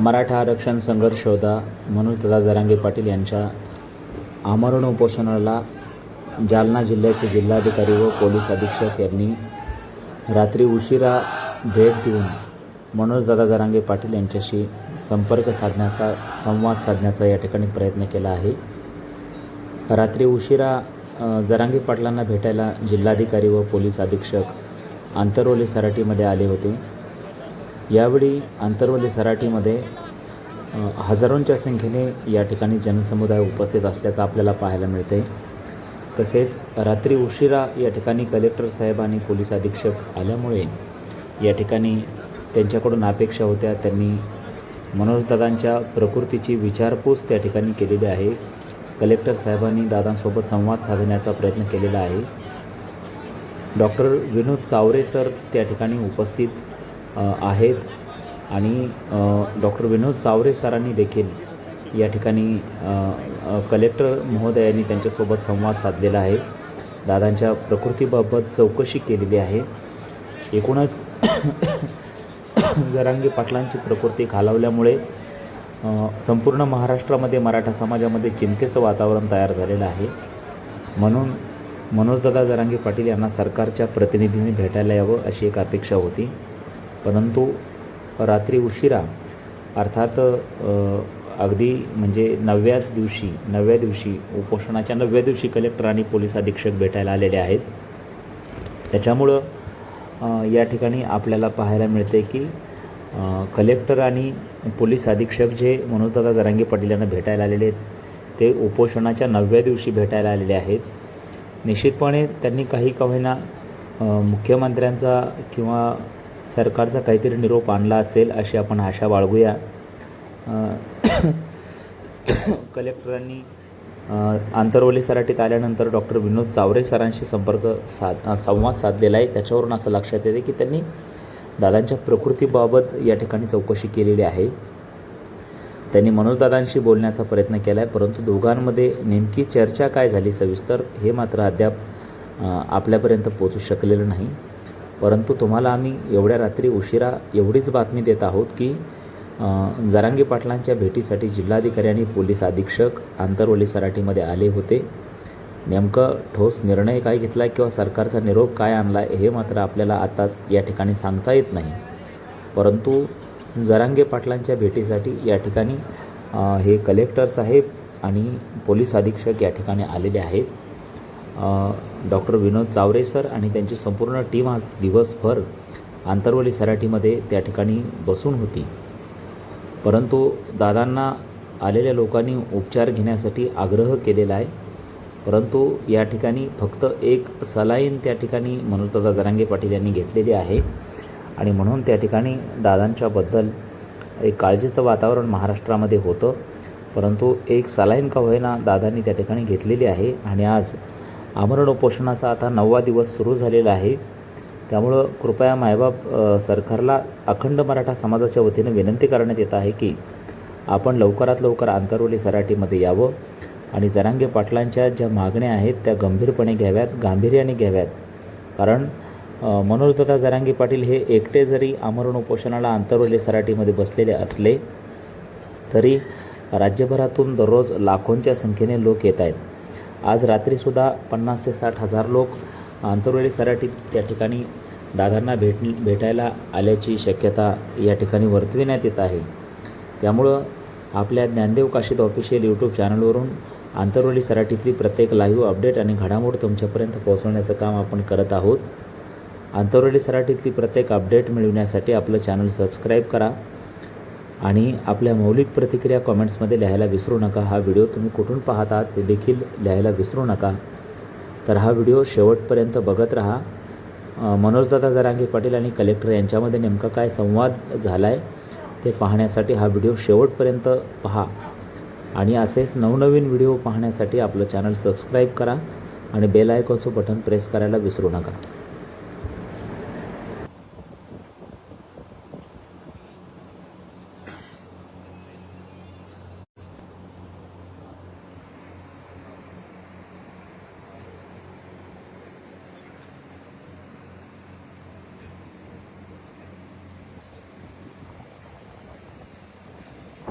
मराठा आरक्षण संघर्ष होता. मनोजदादा जरांगे पाटील यांच्या आमरण उपोषणाला जालना जिल्ह्याचे जिल्हाधिकारी व पोलीस अधीक्षक यांनी रात्री उशिरा भेट देऊन मनोजदादा जरांगे पाटील यांच्याशी संपर्क साधण्याचा संवाद साधण्याचा या ठिकाणी प्रयत्न केला आहे. रात्री उशिरा जरांगे पाटलांना भेटायला जिल्हाधिकारी व पोलीस अधीक्षक आंतरवली सराटीमध्ये आले होते. यावेळी आंतरवली सराटीमध्ये हजारोंच्या संख्येने या ठिकाणी जनसमुदाय उपस्थित असल्याचं आपल्याला पाहायला मिळते. तसेच रात्री उशिरा या ठिकाणी कलेक्टर साहेब आणि पोलीस अधीक्षक आल्यामुळे या ठिकाणी त्यांच्याकडून अपेक्षा होत्या. त्यांनी मनोजदादांच्या प्रकृतीची विचारपूस त्या ठिकाणी केलेली आहे. कलेक्टर साहेबांनी दादांसोबत संवाद साधण्याचा प्रयत्न केलेला आहे. डॉक्टर विनोद चावरे सर त्या ठिकाणी उपस्थित आहेत. आणि डॉक्टर विनोद सावरे सरांनी देखील या ठिकाणी कलेक्टर महोदयांनी त्यांच्यासोबत संवाद साधलेला आहे. दादांच्या प्रकृतीबाबत चौकशी केलेली आहे. एकूणच जरांगी पाटलांची प्रकृती खालावल्यामुळे संपूर्ण महाराष्ट्रामध्ये मराठा समाजामध्ये चिंतेचं वातावरण तयार झालेलं आहे. म्हणून मनोजदादा जरांगे पाटील यांना सरकारच्या प्रतिनिधींनी भेटायला यावं अशी एक अपेक्षा होती. परंतु रात्री उशिरा अर्थात अगदी म्हणजे नवव्याच दिवशी नवव्या दिवशी उपोषणाच्या नवव्या दिवशी कलेक्टर आणि पोलीस अधीक्षक भेटायला आलेले आहेत. त्याच्यामुळं या ठिकाणी आपल्याला पाहायला मिळते की कलेक्टर आणि पोलीस अधीक्षक जे मनोजदादा जरांगे पाटील यांना भेटायला आलेले आहेत ते उपोषणाच्या नवव्या दिवशी भेटायला आलेले आहेत. निश्चितपणे त्यांनी काही का होईना मुख्यमंत्र्यांचा किंवा सरकारचा काहीतरी निरोप आणला असेल अशी आपण आशा बाळगूया. कलेक्टरांनी आंतरवली सराटीत आल्यानंतर डॉक्टर विनोद चावरे सरांशी संपर्क साध संवाद साधलेला आहे. त्याच्यावरून असं लक्षात येते की त्यांनी दादांच्या प्रकृतीबाबत या ठिकाणी चौकशी केलेली आहे. त्यांनी मनोजदादांशी बोलण्याचा प्रयत्न केला आहे परंतु दोघांमध्ये नेमकी चर्चा काय झाली सविस्तर हे मात्र अद्याप आपल्यापर्यंत पोचू शकलेलं नाही. परंतु तुम्हाला आम्ही एवढ्या रात्री उशिरा एवढीच बातमी देत आहोत की जरांगी पाटलांच्या भेटीसाठी जिल्हाधिकारी आणि पोलीस अधीक्षक आंतरवली सराटीमध्ये आले होते. नेमकं ठोस निर्णय काय घेतला किंवा सरकारचा निरोप काय आणला हे मात्र आपल्याला आताच या ठिकाणी सांगता येत नाही. परंतु जरांगे पाटलांच्या भेटीसाठी या ठिकाणी हे कलेक्टर साहेब आणि पोलीस अधीक्षक या ठिकाणी आलेले आहेत. डॉक्टर विनोद चावरे सर आणि त्यांची संपूर्ण टीम आज दिवसभर आंतरवली सराठीमध्ये त्या ठिकाणी बसून होती. परंतु दादांना आलेल्या लोकांनी उपचार घेण्यासाठी आग्रह केलेला आहे. परंतु या ठिकाणी फक्त एक सलाईन त्या ठिकाणी मनोजदादा जरांगे पाटील यांनी घेतलेली आहे. आणि म्हणून त्या ठिकाणी दादांच्याबद्दल एक काळजीचं वातावरण महाराष्ट्रामध्ये होतं. परंतु एक सलाईन का होईना दादांनी त्या ठिकाणी घेतलेली आहे. आणि आज आमरण उपोषणाचा आता नववा दिवस सुरू झालेला आहे. त्यामुळं कृपया मायबाप सरकारला अखंड मराठा समाजाच्या वतीनं विनंती करण्यात येत आहे की आपण लवकरात लवकर आंतरवली सराटीमध्ये यावं आणि जरांगे पाटलांच्या ज्या मागण्या आहेत त्या गंभीरपणे घ्याव्यात गांभीर्याने घ्याव्यात. कारण अ, मनोजदादा जरांगे पाटील हे एकटे जरी आमरण उपोषणाला आंतरवली सराटीमध्ये बसलेले असले तरी राज्यभरातून दररोज लाखोंच्या संख्येने लोक येत आहेत. आज रात्रीसुद्धा पन्नास ते साठ हजार लोक आंतरवेळी सराटीत त्या ठिकाणी दादांना भेट भेटायला आल्याची शक्यता या ठिकाणी वर्तविण्यात येत आहे. त्यामुळं आपल्या ज्ञानदेव काशीद ऑफिशियल यूट्यूब चॅनलवरून आंतरवली सराटीतली प्रत्येक लाईव्ह अपडेट आणि घडामोड तुमच्यापर्यंत पोहोचवण्याचं काम आपण करत आहोत. आंतरवली सराटीतली प्रत्येक अपडेट मिळवण्यासाठी आपलं चॅनल सबस्क्राईब करा. आणि आपल्या मौलिक प्रतिक्रिया कॉमेंट्समध्ये लिहायला विसरू नका. हा व्हिडिओ तुम्ही कुठून पाहता ते देखील लिहायला विसरू नका. तर हा व्हिडिओ शेवटपर्यंत बघत राहा. मनोजदादा जरांगे पाटील आणि कलेक्टर यांच्यामध्ये नेमका काय संवाद झाला आहे ते पाहण्यासाठी हा व्हिडिओ शेवटपर्यंत पहा. आणि असेच नवनवीन व्हिडिओ पाहण्यासाठी आपलं चॅनल सबस्क्राईब करा आणि बेल आयकॉनचं बटन प्रेस करायला विसरू नका.